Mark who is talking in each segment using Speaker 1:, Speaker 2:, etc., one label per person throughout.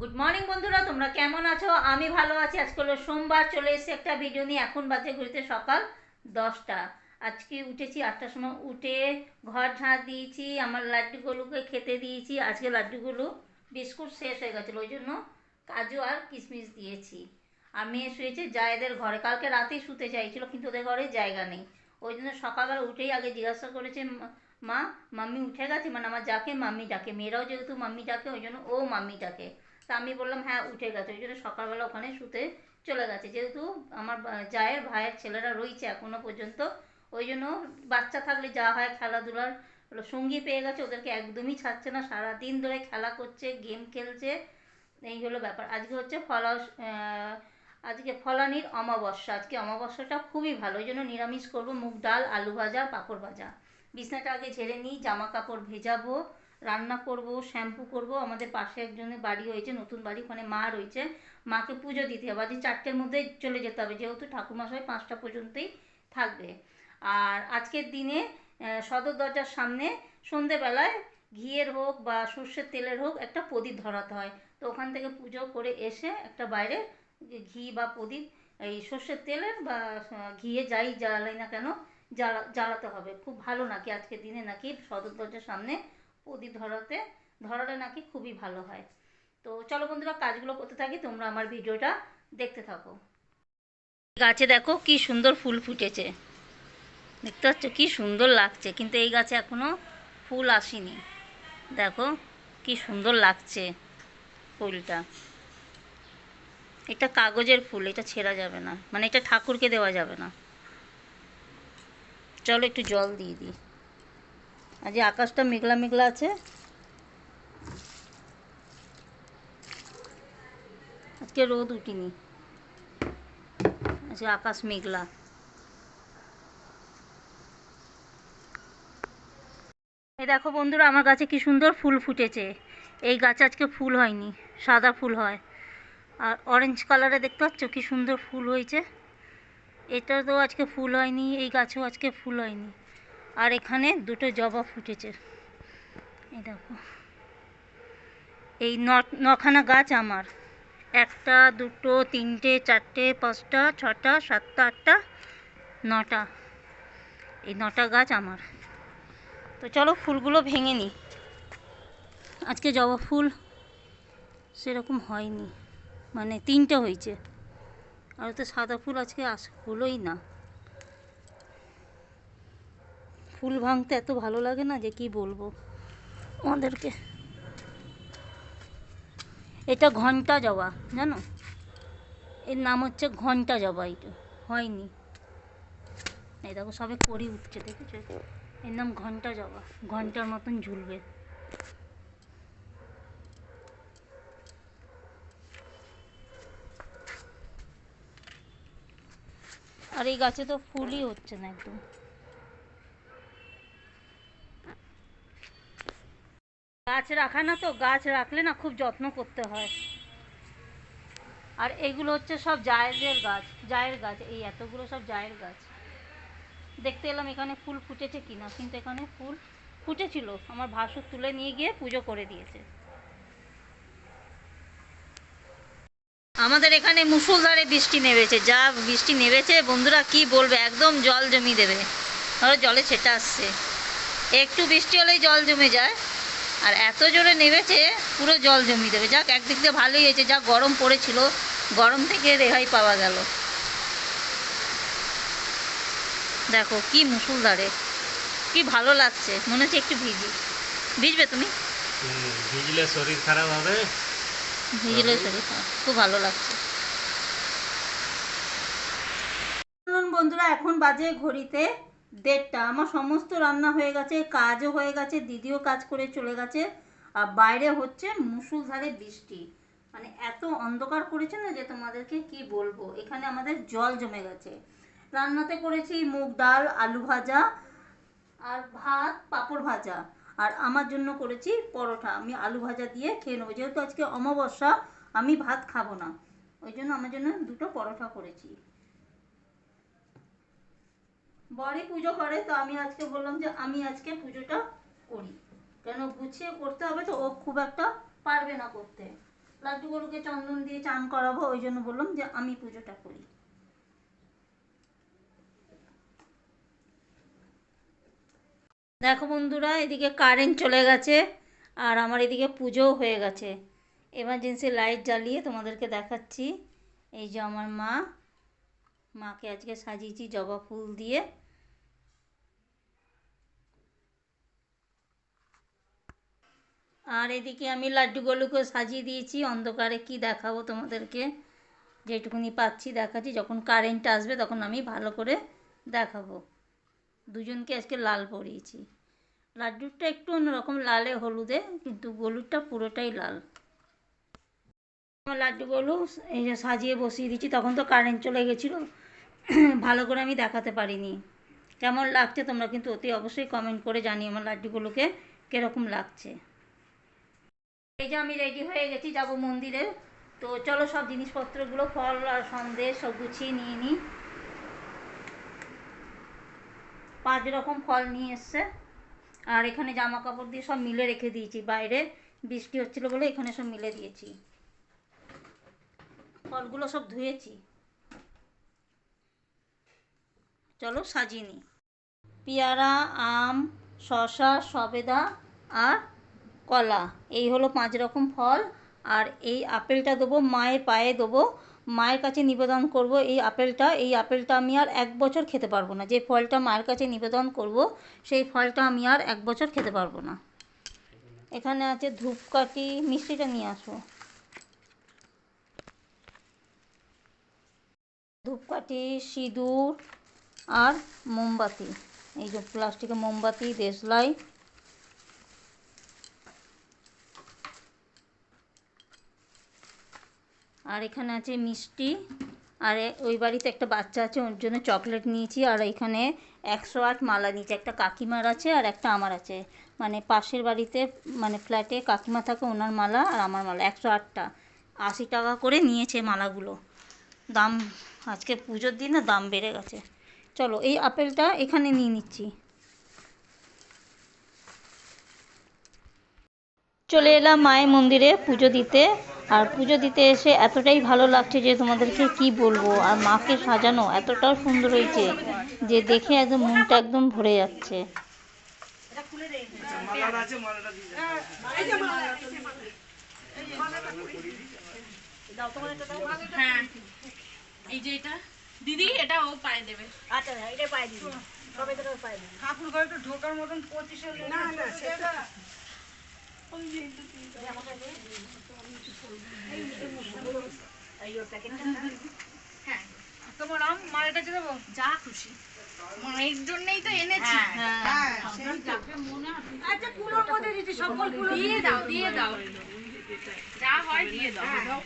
Speaker 1: Good morning বন্ধুরা, তোমরা কেমন আছো? আমি ভালো আছি। আজকে হলো সোমবার, চলে এসেছি একটা ভিডিও নিয়ে। এখন বাজে ঘুরতে সকাল দশটা। আজকে উঠেছি আটটার সময়। উঠে ঘর ঝাঁট দিয়েছি, আমার লাড্ডুগুলোকে খেতে দিয়েছি। আজকে লাড্ডুগুলো বিস্কুট শেষ হয়ে গেছিল, ওই জন্য কাজু আর কিশমিশ দিয়েছি। আর মেয়ে শুয়েছে, জায়েদের ঘরে। কালকে রাতেই শুতে চাইছিল, কিন্তু ওদের ঘরে জায়গা নেই। ওই জন্য সকালবেলা উঠেই আগে জিজ্ঞাসা করেছে "মা- মাম্মি উঠে গেছে? মানে আমার যাকে মাম্মি ডাকে। মেয়েরাও যেহেতু মাম্মি ডাকে, ওই জন্য ও মাম্মি ডাকে। তা আমি বললাম হ্যাঁ উঠে গেছে। ওই জন্য সকালবেলা ওখানে শুতে চলে গেছে। যেহেতু আমার জায়ের ভাইয়ের ছেলেরা রয়েছে এখনও পর্যন্ত, ওই জন্য বাচ্চা থাকলে যা হয় খেলাধুলার সঙ্গী পেয়ে গেছে। ওদেরকে একদমই ছাড়ছে না। সারা দিন ধরে খেলা করছে, গেম খেলছে। এই হলো ব্যাপার। আজকে হচ্ছে ফলা আজকে ফলানির অমাবস্যা। আজকে অমাবস্যাটা খুবই ভালো। ওই জন্য নিরামিষ করব। মুগ ডাল, আলু ভাজা, পাঁপড় ভাজা। বিছনাটা আগে ঝেড়ে নিই, জামা কাপড় ভেজাবো। রান্না করব, শ্যাম্পু করব, আমাদের পাশে একজনের বাড়ি হয়েছে নতুন বাড়ি, ওখানে মা রয়েছে। মাকে পুজো দিতে হবে আজ চারটের মধ্যে চলে যেতে হবে, যেহেতু ঠাকুরমশাই পাঁচটা পর্যন্তই থাকবে। আর আজকের দিনে সদর দরজার সামনে সন্ধেবেলায় ঘিয়ের হোক বা সর্ষের তেলের হোক একটা প্রদীপ ধরাতে হয়। তো ওখান থেকে পুজো করে এসে একটা বাইরে ঘি বা প্রদীপ, এই সর্ষের তেলের বা ঘিয়ে যাই জ্বালাই না কেন, জ্বালা, জ্বালাতে হবে। খুব ভালো নাকি আজকের দিনে নাকি সদর দরজার সামনে প্রদীপ ধরাতে, ধরালে নাকি খুবই ভালো হয়। তো চলো বন্ধুরা, কাজগুলো করতে থাকি, তোমরা আমার ভিডিওটা দেখতে থাকো। গাছে দেখো কি সুন্দর ফুল ফুটেছে। দেখতে পাচ্ছ কি সুন্দর লাগছে, কিন্তু এই গাছে এখনও ফুল আসেনি। দেখো কি সুন্দর লাগছে ফুলটা। এটা কাগজের ফুল, এটা ছেঁড়া যাবে না। মানে এটা ঠাকুরকে দেওয়া যাবে না। চলো একটু জল দিয়ে দিই। আজ আকাশটা মেঘলা মেঘলা আছে। আজকে রোদ উঠিনি। আজকে আকাশ মেঘলা। এই দেখো বন্ধুরা, আমার গাছে কি সুন্দর ফুল ফুটেছে। এই গাছে আজকে ফুল হয়নি, সাদা ফুল হয়। আর অরেঞ্জ কালারে দেখতে পাচ্ছ কি সুন্দর ফুল হয়েছে। এটা তো আজকে ফুল হয়নি, এই গাছেও আজকে ফুল হয়নি। আর এখানে দুটো জবা ফুটেছে। এই দেখো। এই নখানা গাছ আমার। একটা, দুটো, তিনটে, চারটে, পাঁচটা, ছটা, সাতটা, আটটা, নটা। এই নটা গাছ আমার। তো চলো ফুলগুলো ভেঙে নিই। আজকে জবা ফুল সেরকম হয়নি। মানে তিনটে হয়েছে। আর তো সাদা ফুল আজকে আস, হলোই না। ফুল ভাঙতে এত ভালো লাগে না যে কি বলব? আমাদেরকে। এটা ঘণ্টা জবা, জানো? এর নাম হচ্ছে ঘণ্টা জবা এটা। হয়নি। এই দেখো, সবে করি উঠছে, দেখেছ? এর নাম ঘণ্টা জবা। ঘণ্টার মতন ঝুলবে। আর এই গাছে তো ফুলই হচ্ছে না একদম। গাছ রাখা না তো, গাছ রাখলে না খুব যত্ন করতে হয়। আর এগুলো হচ্ছে সব জায়েদের গাছ, জায়ের গাছ, এই এতগুলো সব জায়ের গাছ। দেখতে এলাম এখানে ফুল ফুটেছে কিনা, কিন্তু এখানে ফুল ফুটেছিল। আমার ভাসুর তুলে নিয়ে গিয়ে পুজো করে দিয়েছে। আমাদের এখানে মুসুলধারে বৃষ্টি নেমেছে, যা বৃষ্টি নেমেছে, বন্ধুরা কি বলবে, একদম জল জমি দেবে। ধরো জলে ছেটা আসছে। একটু বৃষ্টি হলেই জল জমে যায়। আর এত জোরে নেমেছে পুরো জল জমি দেবে। যাক একদিক দিয়ে ভালোই হয়েছে। যা গরম পড়েছিল। গরম থেকে রেহাই পাওয়া গেল। দেখো কি মুসুলধারে। কি ভালো লাগছে। মনে হচ্ছে একটু ভিজি। ভিজবে তুমি?
Speaker 2: ভিজলে শরীর খারাপ হবে।
Speaker 1: ভিজলে শরীর খারাপ। খুব ভালো লাগছে। বন্ধুরা এখন বাজে ঘড়িতে দেড়টা। আমার সমস্ত রান্না হয়ে গেছে, কাজও হয়ে গেছে, দিদিও কাজ করে চলে গেছে। আর বাইরে হচ্ছে মুসুলধারে বৃষ্টি। মানে এত অন্ধকার করেছে না যে তোমাদেরকে কি বলব? এখানে আমাদের জল জমে গেছে। রান্নাতে করেছি মুগ ডাল, আলু ভাজা, আর ভাত, পাঁপড় ভাজা। আর আমার জন্য করেছি পরোটা। আমি আলু ভাজা দিয়ে খেয়ে নেব। যেহেতু আজকে অমাবস্যা, আমি ভাত খাব না। ওই জন্য আমার জন্য দুটো পরোটা করেছি। বড়ি পুজো করে, তো আমি আজকে বললাম যে আমি আজকে পুজোটা করি। কেন গুছিয়ে করতে হবে তো, ও খুব একটা পারবে না করতে। লাড্ডুগুলোকে চন্দন দিয়ে চান করাবো, ওই জন্য বললাম যে আমি পুজোটা করি। দেখো বন্ধুরা, এদিকে কারেন্ট চলে গেছে, আর আমার এদিকে পুজোও হয়ে গেছে। এমার্জেন্সি লাইট জ্বালিয়ে তোমাদেরকে দেখাচ্ছি। এই যে আমার মা, মাকে আজকে সাজিয়েছি জবা ফুল দিয়ে। আর এদিকে আমি লাড্ডুগুলোকে সাজিয়ে দিয়েছি। অন্ধকারে কি দেখাবো তোমাদেরকে? যেটুকুনি পাচ্ছি দেখাচ্ছি। যখন কারেন্ট আসবে তখন আমি ভালো করে দেখাবো। দুজনকে আজকে লাল পরিয়েছি। লাড্ডুরটা একটু অন্যরকম লালে হলুদে, কিন্তু গলুরটা পুরোটাই লাল। আমার লাড্ডুগুলো এই যে সাজিয়ে বসিয়ে দিচ্ছি তখন তো কারেন্ট চলে গেছিল। ভালো করে আমি দেখাতে পারিনি। কেমন লাগছে তোমরা কিন্তু অতি অবশ্যই কমেন্ট করে জানিও আমার লাড্ডুগুলোকে, কীরকম লাগছে। এই যে আমি রেডি হয়ে গেছি, যাব মন্দিরে। তো চলো সব জিনিসপত্রগুলো, ফল আর সন্দেশ সব গুছিয়ে নিয়ে নিই পাঁচ রকম ফল নিয়ে এসছে। আর এখানে জামা কাপড় দিয়ে সব মিলে রেখে দিয়েছি বাইরে। বৃষ্টি হচ্ছিল বলে এখানে সব মিলে দিয়েছি। ফলগুলো সব ধুয়েছি। চলো সাজিয়ে নিই পেয়ারা, আম, শসা, সবেদা আর কলা। এই হলো পাঁচ রকম ফল। আর এই আপেলটা দেবো, মায়ের পায়ে দেবো। মায়ের কাছে নিবেদন করব, এই আপেলটা এই আপেলটা আমি আর এক বছর খেতে পারব না। যে ফলটা মায়ের কাছে নিবেদন করব, সেই ফলটা আমি আর এক বছর খেতে পারব না। এখানে আছে ধূপকাঠি, মিষ্টিটা নিয়ে আসো। ধূপকাঠি, সিঁদুর আর মোমবাতি। এই যে প্লাস্টিকের মোমবাতি দেশলাই আর এখানে আছে মিষ্টি। আর ওই বাড়িতে একটা বাচ্চা আছে, ওর জন্য চকলেট নিয়েছি। আর এখানে একশো আট মালা নিয়েছি। একটা কাকিমার আছে আর একটা আমার আছে। মানে পাশের বাড়িতে মানে ফ্ল্যাটে কাকিমা থাকে, ওনার মালা আর আমার মালা, একশো আটটা। আশি টাকা করে নিয়েছে মালাগুলো। দাম, আজকে পুজোর দিন না দাম বেড়ে গেছে। চলো, এই আপেলটা এখানে নিয়ে নিচ্ছি। চলে এলাম মায়ের মন্দিরে পুজো দিতে। আর পুজো দিতে এসে এতটাই ভালো লাগছে যে তোমাদেরকে কি বলব? আর মাকে সাজানো এতটাও সুন্দর হয়েছে যে দেখে একদম মনটা একদম ভরে যাচ্ছে।
Speaker 3: হ্যাঁ। এই যে এটা। দিদি এটা ও পায়ে দেবে।
Speaker 4: ঠাকুর ঘরে তো ঢোকার মতন পঁচিশে না না সেটা
Speaker 3: হ্যাঁ
Speaker 4: তোমার আম মালাটা যে দেবো
Speaker 3: যা খুশি মায়ের জন্যই তো এনেছি
Speaker 4: হ্যাঁ। আচ্ছা
Speaker 3: দাও দাও হয় দাও
Speaker 4: দাও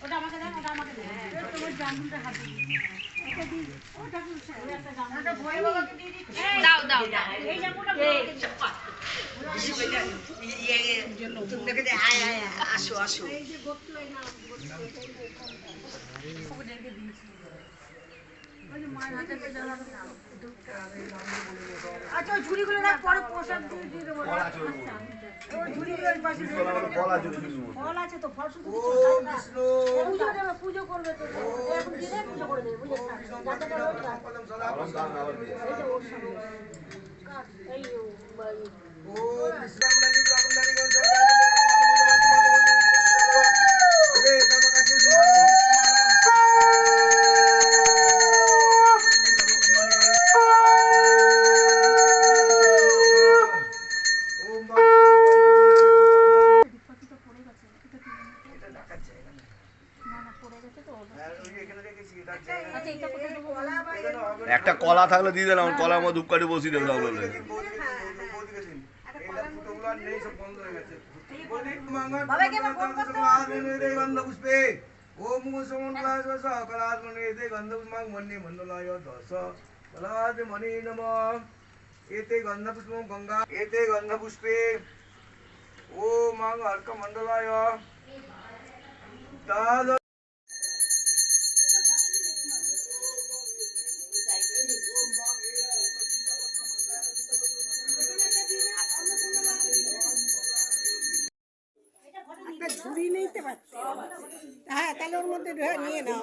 Speaker 4: ওটা আমাকে দেন ওটা আমাকে দেন তোমার জামুনটা হাতে
Speaker 3: দাও দাও
Speaker 4: এই আচ্ছা ঝুড়িগুলো রাখ পরে প্রসাদ দিয়ে দিয়ে দেবো ওই ঝুড়িগুলো পাশে ফল আছে তো ফল শুধু। পুজো দেবে পুজো করবে তো এখন দিলে পুজো করে দেবে বুঝেছ যাতে করে ওর কাজ। এই যে ওর সামনে। কাজ, এই ও, বা,
Speaker 5: থাকলে দিয়ে দিলাম কলার মধ্যে ধূপকাঠি বসিয়ে দেবো তাহলে
Speaker 6: एते गन्धपुष्पं गंगा एते गन्धपुष्पे ॐ अर्कमण्डलाय दाद
Speaker 4: ঝুড়ি হ্যাঁ তাহলে ওর মধ্যে নিয়ে নাও।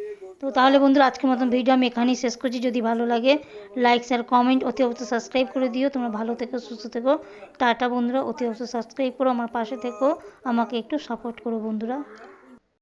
Speaker 1: তো তাহলে বন্ধুরা আজকের মতন ভিডিও আমি এখানেই শেষ করছি। যদি ভালো লাগে লাইক শেয়ার কমেন্ট অতি অবশ্যই সাবস্ক্রাইব করে দিও। তোমরা ভালো থেকো, সুস্থ থেকো। টাটা বন্ধুরা, অতি অবশ্যই সাবস্ক্রাইব করো, আমার পাশে থেকো। আমাকে একটু সাপোর্ট করো বন্ধুরা।